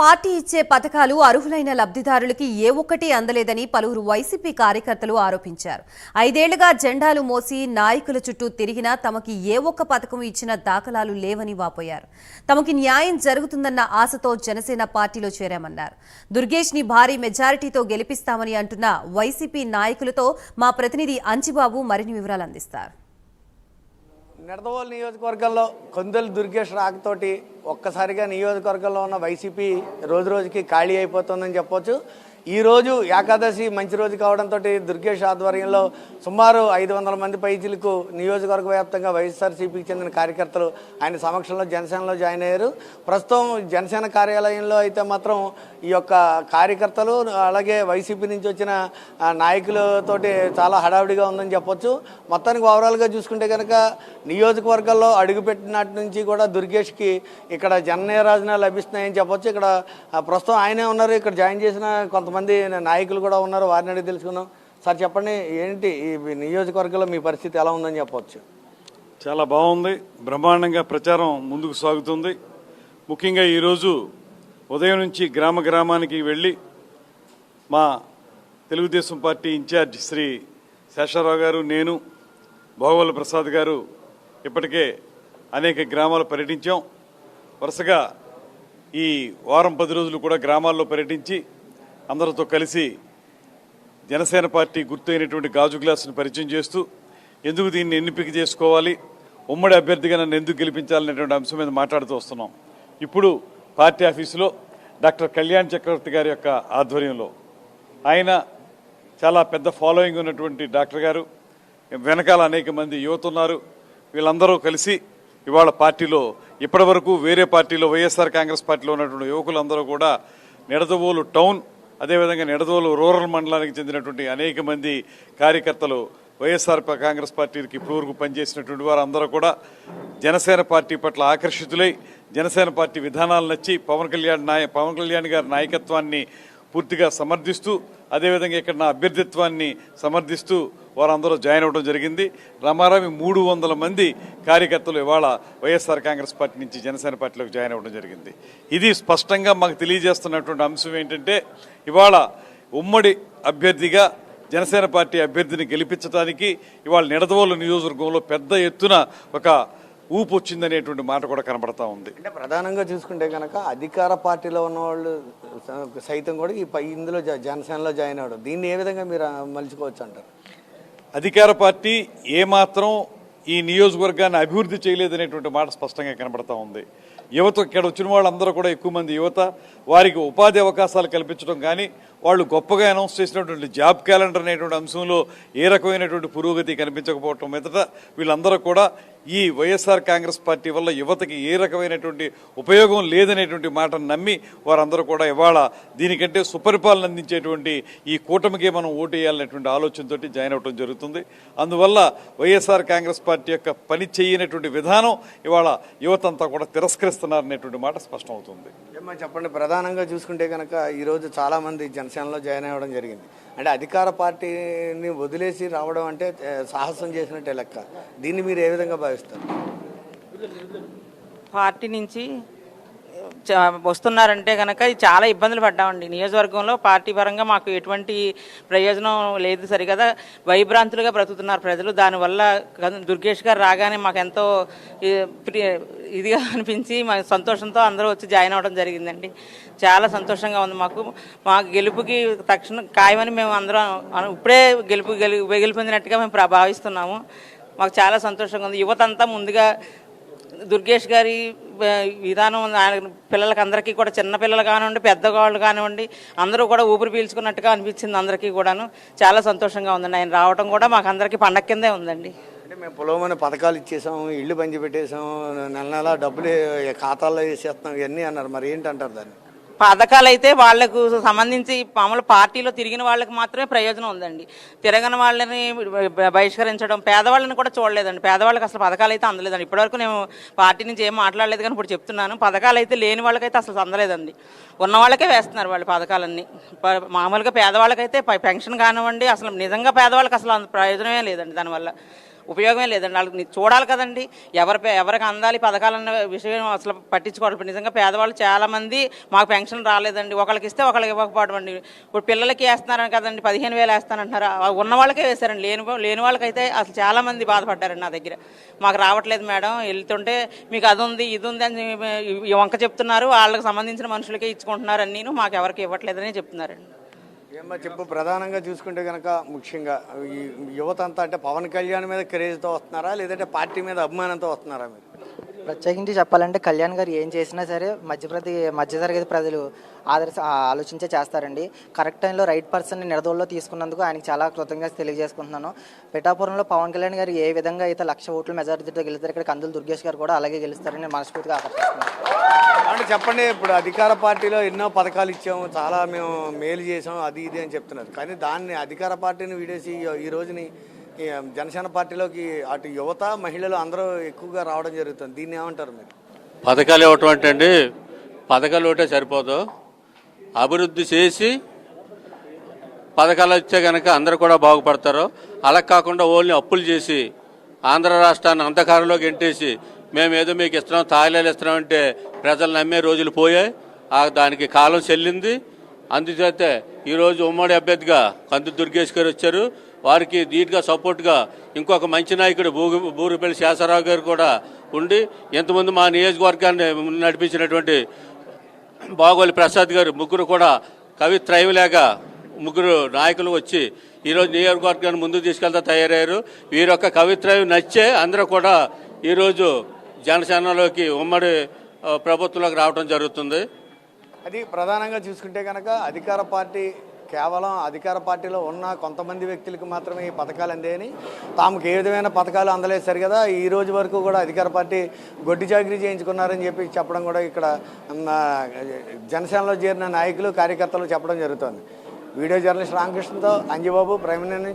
Party ఇచ్చే పథకాలు అర్హులైన లబ్ధిదారులకి ఏ ఒక్కటి అందలేదని పలువురు వైసీపీ కార్యకర్తలు ఆరోపించారు. ఐదేళ్ళుగా జెండాలు మోసి నాయకుల చుట్టూ తిరిగినా తమకి ఏ ఒక్క పథకం ఇచ్చిన దాఖలాలు లేవని వాపోయారు. తమకి న్యాయం జరుగుతుందన్న ఆశతో జనసేన పార్టీలో చేరామన్నారు. దుర్గేష్ని భారీ మెజారిటీతో గెలిపిస్తామని అంటున్న వైసీపీ నాయకులతో మా ప్రతినిధి అంచిబాబు మరిన్ని వివరాలు అందిస్తారు. నిడదవోలు నియోజకవర్గంలో కొందలు దుర్గేష్ రాకతోటి ఒక్కసారిగా నియోజకవర్గంలో ఉన్న వైసీపీ రోజు రోజుకి ఖాళీ అయిపోతుందని చెప్పొచ్చు. ఈ రోజు ఏకాదశి మంచి రోజు కావడంతో దుర్గేష్ ఆధ్వర్యంలో సుమారు ఐదు వందల మంది పైచీలకు నియోజకవర్గ వ్యాప్తంగా వైఎస్ఆర్సీపీకి చెందిన కార్యకర్తలు ఆయన సమక్షంలో జనసేనలో జాయిన్ అయ్యారు. ప్రస్తుతం జనసేన కార్యాలయంలో అయితే మాత్రం ఈ యొక్క కార్యకర్తలు అలాగే వైసీపీ నుంచి వచ్చిన నాయకులతోటి చాలా హడావిడిగా ఉందని చెప్పొచ్చు. మొత్తానికి ఓవరాల్గా చూసుకుంటే కనుక నియోజకవర్గాల్లో అడుగుపెట్టినట్టు నుంచి కూడా దుర్గేష్కి ఇక్కడ జననీయ రాజన లభిస్తున్నాయని చెప్పొచ్చు. ఇక్కడ ప్రస్తుతం ఆయనే ఉన్నారు. ఇక్కడ జాయిన్ చేసిన కొంతమంది నాయకులు కూడా ఉన్నారు వారిని అడిగి తెలుసుకుందాం. సార్ చెప్పండి ఏంటి ఈ నియోజకవర్గంలో మీ పరిస్థితి ఎలా ఉందని చెప్పవచ్చు చాలా బాగుంది. బ్రహ్మాండంగా ప్రచారం ముందుకు సాగుతుంది. ముఖ్యంగా ఈరోజు ఉదయం నుంచి గ్రామ గ్రామానికి వెళ్ళి మా తెలుగుదేశం పార్టీ ఇన్ఛార్జ్ శ్రీ శేషారావు గారు నేను భోగవల్లి ప్రసాద్ గారు ఇప్పటికే అనేక గ్రామాలు పర్యటించాం. వరుసగా ఈ వారం పది రోజులు కూడా గ్రామాల్లో పర్యటించి అందరితో కలిసి జనసేన పార్టీ గుర్తైనటువంటి గాజు గ్లాసును పరిచయం చేస్తూ ఎందుకు దీన్ని ఎంపిక చేసుకోవాలి ఉమ్మడి అభ్యర్థిగా నన్ను ఎందుకు గెలిపించాలనేటువంటి అంశం మీద మాట్లాడుతూ వస్తున్నాం. ఇప్పుడు పార్టీ ఆఫీసులో డాక్టర్ కళ్యాణ్ చక్రవర్తి గారి యొక్క ఆధ్వర్యంలో ఆయన చాలా పెద్ద ఫాలోయింగ్ ఉన్నటువంటి డాక్టర్ గారు. వెనకాల అనేక మంది యువత ఉన్నారు. వీళ్ళందరూ కలిసి ఇవాళ పార్టీలో ఇప్పటివరకు వేరే పార్టీలో వైఎస్ఆర్ కాంగ్రెస్ పార్టీలో ఉన్నటువంటి యువకులందరూ కూడా నిడదవోలు టౌన్ అదేవిధంగా నిడదోలు రూరల్ మండలానికి చెందినటువంటి అనేక మంది కార్యకర్తలు వైఎస్ఆర్ కాంగ్రెస్ పార్టీకి ఇప్పటివరకు పనిచేసినటువంటి వారు అందరూ కూడా జనసేన పార్టీ పట్ల ఆకర్షితులై జనసేన పార్టీ విధానాలు నచ్చి పవన్ కళ్యాణ్ నాయ పవన్ కళ్యాణ్ గారి నాయకత్వాన్ని పూర్తిగా సమర్థిస్తూ అదేవిధంగా ఇక్కడ నా అభ్యర్థిత్వాన్ని సమర్థిస్తూ వారందరూ జాయిన్ అవ్వడం జరిగింది. రమారామి మూడు వందల మంది కార్యకర్తలు ఇవాళ వైఎస్ఆర్ కాంగ్రెస్ పార్టీ నుంచి జనసేన పార్టీలోకి జాయిన్ అవ్వడం జరిగింది. ఇది స్పష్టంగా మాకు తెలియజేస్తున్నటువంటి అంశం ఏంటంటే ఇవాళ ఉమ్మడి అభ్యర్థిగా జనసేన పార్టీ అభ్యర్థిని గెలిపించడానికి ఇవాళ నిడదవోలు నియోజకవర్గంలో పెద్ద ఎత్తున ఒక ఊపు వచ్చిందనేటువంటి మాట కూడా కనబడతా ఉంది. అంటే ప్రధానంగా చూసుకుంటే కనుక అధికార పార్టీలో ఉన్న వాళ్ళు సైతం కూడా ఈ పై ఇందులో జనసేనలో జాయిన్ అవ్వడం. దీన్ని ఏ విధంగా మీరు మలుచుకోవచ్చు అంటారు? అధికార పార్టీ ఏమాత్రం ఈ నియోజకవర్గాన్ని అభివృద్ధి చేయలేదనేటువంటి మాట స్పష్టంగా కనబడతా ఉంది. యువత ఇక్కడ వచ్చిన వాళ్ళందరూ కూడా ఎక్కువ మంది యువత వారికి ఉపాధి అవకాశాలు కల్పించడం కానీ వాళ్ళు గొప్పగా అనౌన్స్ చేసినటువంటి జాబ్ క్యాలెండర్ అనేటువంటి అంశంలో ఏ రకమైనటువంటి పురోగతి కనిపించకపోవటం మీదట వీళ్ళందరూ కూడా ఈ వైఎస్ఆర్ కాంగ్రెస్ పార్టీ వల్ల యువతకి ఏ రకమైనటువంటి ఉపయోగం లేదనేటువంటి మాటను నమ్మి వారందరూ కూడా ఇవాళ దీనికంటే సుపరిపాలన అందించేటువంటి ఈ కూటమికి మనం ఓటేయాలనేటువంటి ఆలోచనతో జాయిన్ అవడం జరుగుతుంది. అందువల్ల వైఎస్ఆర్ కాంగ్రెస్ పార్టీ యొక్క పని చేయనటువంటి విధానం ఇవాళ యువతంతా కూడా తిరస్కరిస్తున్నారనేటువంటి మాట స్పష్టమవుతుంది. చెప్పండి ప్రధానంగా చూసుకుంటే కనుక ఈరోజు చాలామంది జనసేనలో జాయిన్ అవ్వడం జరిగింది. అంటే అధికార పార్టీని వదిలేసి రావడం అంటే సాహసం చేసినట్టే లెక్క. దీన్ని మీరు ఏ విధంగా భావిస్తారు? పార్టీ నుంచి వస్తున్నారంటే కనుక చాలా ఇబ్బందులు పడ్డామండి. నియోజకవర్గంలో పార్టీ పరంగా మాకు ఎటువంటి ప్రయోజనం లేదు సరిగదా. వైభ్రాంతులుగా బ్రతుకుతున్నారు ప్రజలు. దానివల్ల దుర్గేష్ గారు రాగానే మాకు ఎంతో ఇదిగా అనిపించి మా సంతోషంతో అందరూ వచ్చి జాయిన్ అవ్వడం జరిగిందండి. చాలా సంతోషంగా ఉంది మాకు. మా గెలుపుకి తక్షణం ఖాయమని మేము అందరం ఇప్పుడే గెలుపు గెలు గెలుపొందినట్టుగా మేము ప్రభావిస్తున్నాము మాకు చాలా సంతోషంగా ఉంది. యువత అంతా ముందుగా దుర్గేష్ గారి విధానం ఆయన పిల్లలకి అందరికీ కూడా చిన్న పిల్లలు కానివ్వండి పెద్దవాళ్ళు కానివ్వండి అందరూ కూడా ఊపిరి పీల్చుకున్నట్టుగా అనిపించింది అందరికీ కూడాను. చాలా సంతోషంగా ఉందండి. ఆయన రావడం కూడా మాకు అందరికీ పండగ కిందే ఉందండి. అంటే మేము పొలమైన పథకాలు ఇచ్చేసాం ఇల్లు పంచి పెట్టేసాం నెల నెల డబ్బులు ఖాతాల్లో వేసేస్తాం ఇవన్నీ అన్నారు. మరి ఏంటంటారు దాన్ని? పథకాలు అయితే వాళ్ళకు సంబంధించి మామూలు పార్టీలో తిరిగిన వాళ్ళకి మాత్రమే ప్రయోజనం ఉందండి. తిరగని వాళ్ళని బహిష్కరించడం పేదవాళ్ళని కూడా చూడలేదండి. పేదవాళ్ళకి అసలు పథకాలు అయితే అందలేదండి. ఇప్పటివరకు నేను పార్టీ నుంచి ఏం మాట్లాడలేదు కానీ ఇప్పుడు చెప్తున్నాను. పథకాలు అయితే లేని వాళ్ళకైతే అసలు అందలేదండి. ఉన్న వాళ్ళకే వేస్తున్నారు వాళ్ళు పథకాలన్నీ. ప- మామూలుగా పేదవాళ్ళకైతే పెన్షన్ కానివ్వండి అసలు నిజంగా పేదవాళ్ళకి అసలు అంత ప్రయోజనమే లేదండి దానివల్ల. ఉపయోగమే లేదండి. వాళ్ళకి చూడాలి కదండి. ఎవరి పే- ఎవరికి అందాలి పథకాలన్న విషయం అసలు పట్టించుకోవాలి. నిజంగా పేదవాళ్ళు చాలా మంది మాకు పెన్షన్ రాలేదండి. ఒకళ్ళకి ఇస్తే ఒకళ్ళకి ఇవ్వకపోవడం అండి. ఇప్పుడు పిల్లలకి వేస్తున్నారని కదండి. పదిహేను వేలు వేస్తానంటున్నారు. ఉన్న వాళ్ళకే వేశారండి. లేని లేని వాళ్ళకైతే అసలు చాలామంది బాధపడ్డారండి నా దగ్గర. మాకు రావట్లేదు మేడం. వెళ్తుంటే మీకు అది ఉంది ఇది ఉంది అని వంక చెప్తున్నారు. వాళ్ళకి సంబంధించిన మనుషులకే ఇచ్చుకుంటున్నారు అని నేను. మాకు ఎవరికి ఇవ్వట్లేదని చెప్తున్నారండి. ఏమ్మా చెప్పు ప్రధానంగా చూసుకుంటే కనుక ముఖ్యంగా ఈ యువత అంతా అంటే పవన్ కళ్యాణ్ మీద క్రేజ్తో వస్తున్నారా లేదంటే పార్టీ మీద అభిమానంతో వస్తున్నారా మీరు? ప్రత్యేకించి చెప్పాలంటే కళ్యాణ్ గారు ఏం చేసినా సరే మధ్యప్రతి మధ్యతరగతి ప్రజలు ఆదర్శ ఆలోచించే చేస్తారండి. కరెక్ట్ టైంలో రైట్ పర్సన్ని నిడదోల్లో తీసుకున్నందుకు ఆయనకి చాలా కృతజ్ఞత తెలియజేసుకుంటున్నాను. పిఠాపురంలో పవన్ కళ్యాణ్ గారు ఏ విధంగా అయితే లక్ష ఓట్ల మెజారిటీతో గెలుస్తారు ఇక్కడ కందులు దుర్గేష్ గారు కూడా అలాగే గెలుస్తారని మనస్ఫూర్తిగా ఆకర్షిస్తున్నాను అంటే చెప్పండి ఇప్పుడు అధికార పార్టీలో ఎన్నో పథకాలు ఇచ్చాము చాలా మేము మేలు చేసాం అది ఇది అని చెప్తున్నారు. కానీ దాన్ని అధికార పార్టీని వీడేసి ఈ- రోజుని జనసేన పార్టీలోకి అటు యువత మహిళలు అందరూ ఎక్కువగా రావడం జరుగుతుంది. దీన్ని ఏమంటారు మీరు? పథకాలు ఇవ్వటం అంటే అండి పథకాలు ఒకటే సరిపోదు. అభివృద్ధి చేసి పథకాలు వచ్చే కనుక అందరూ కూడా బాగుపడతారు. అలా కాకుండా ఓన్లీ అప్పులు చేసి ఆంధ్ర రాష్ట్రాన్ని అంధకారంలోకి ఎంటేసి మేము ఏదో మీకు ఇస్తున్నాం తాయిలాలు ఇస్తున్నామంటే ప్రజలు నమ్మే రోజులు పోయాయి. ఆ దానికి కాలం చెల్లింది. అందుచేత ఈరోజు ఉమ్మడి అభ్యర్థిగా కందు దుర్గేష్ గారు వచ్చారు. వారికి ధీటుగా సపోర్ట్గా ఇంకొక మంచి నాయకుడు బూగు బూరుపల్లి శేషరావు గారు కూడా ఉండి ఎంతమంది మా నియోజకవర్గాన్ని నడిపించినటువంటి బాగోలి ప్రసాద్ గారు ముగ్గురు కూడా కవిత్రయలేక ముగ్గురు నాయకులు వచ్చి ఈరోజు నియోజకవర్గాన్ని ముందుకు తీసుకెళ్తా తయారయ్యారు. వీరొక్క కవిత్రయం నచ్చే అందరూ కూడా ఈరోజు జనసేనలోకి ఉమ్మడి ప్రభుత్వంలోకి రావడం జరుగుతుంది. అది ప్రధానంగా చూసుకుంటే కనుక అధికార పార్టీ కేవలం అధికార పార్టీలో ఉన్న కొంతమంది వ్యక్తులకు మాత్రమే ఈ పథకాలు అందాయని తాముకు ఏ విధమైన పథకాలు అందలేదు సరి కదా ఈ రోజు వరకు కూడా అధికార పార్టీ గొడ్డి చాకరీ చేయించుకున్నారని చెప్పి చెప్పడం కూడా ఇక్కడ జనసేనలో చేరిన నాయకులు కార్యకర్తలు చెప్పడం జరుగుతుంది. వీడియో జర్నలిస్ట్ రామకృష్ణతో అంజబాబు ప్రైమ్